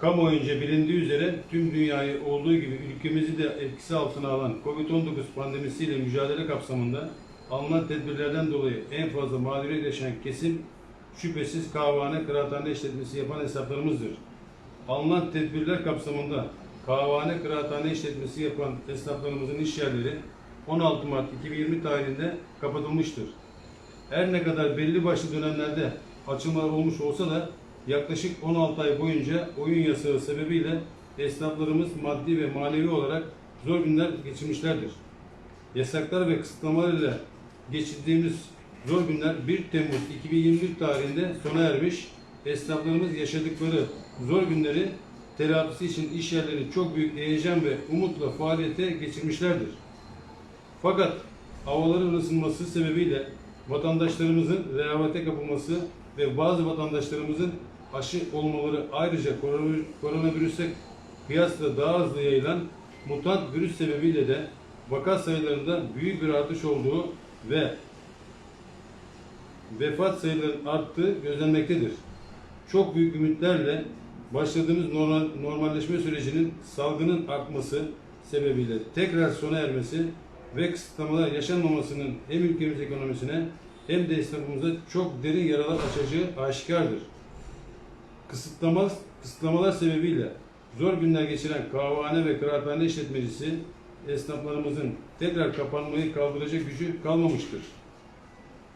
Kamuoyunca bilindiği üzere tüm dünyayı olduğu gibi ülkemizi de etkisi altına alan COVID-19 pandemisiyle mücadele kapsamında alınan tedbirlerden dolayı en fazla mağduriyet yaşayan kesim şüphesiz kahvehane, kıraathane işletmesi yapan hesaplarımızdır. Alınan tedbirler kapsamında kahvehane, kıraathane işletmesi yapan esnaflarımızın iş yerleri 16 Mart 2020 tarihinde kapatılmıştır. Her ne kadar belli başlı dönemlerde açılmalar olmuş olsa da yaklaşık 16 ay boyunca oyun yasağı sebebiyle esnaflarımız maddi ve manevi olarak zor günler geçirmişlerdir. Yasaklar ve kısıtlamalar ile geçirdiğimiz zor günler 1 Temmuz 2021 tarihinde sona ermiş. Esnaflarımız yaşadıkları zor günleri telafisi için iş yerlerini çok büyük heyecan ve umutla faaliyete geçirmişlerdir. Fakat havaların ısınması sebebiyle vatandaşlarımızın rehavete kapılması ve bazı vatandaşlarımızın aşı olmaları ayrıca koronavirü- koronavirüse kıyasla daha hızlı yayılan mutant virüs sebebiyle de vaka sayılarında büyük bir artış olduğu ve vefat sayılarının arttığı gözlenmektedir. Çok büyük ümitlerle başladığımız normal, normalleşme sürecinin salgının artması sebebiyle tekrar sona ermesi ve kısıtlamalar yaşanmamasının hem ülkemiz ekonomisine hem de esnafımıza çok derin yaralar açacağı aşikardır. Kısıtlama, kısıtlamalar sebebiyle zor günler geçiren kahvehane ve kıraathane işletmecisi esnaflarımızın tekrar kapanmayı kaldıracak gücü kalmamıştır.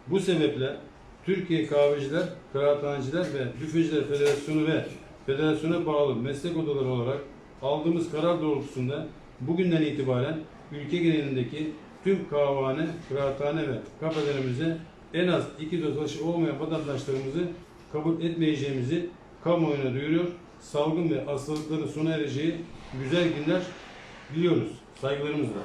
Bu sebeple Türkiye Kahveciler, Kıraathaneciler ve Büfeciler Federasyonu ve federasyona bağlı meslek odaları olarak aldığımız karar doğrultusunda bugünden itibaren ülke genelindeki tüm kahvehane, kıraathane ve kafelerimize en az iki doz olmayan vatandaşlarımızı kabul etmeyeceğimizi kamuoyuna duyuruyor. Salgın ve hastalıkların sona ereceği güzel günler diliyoruz. Saygılarımızla.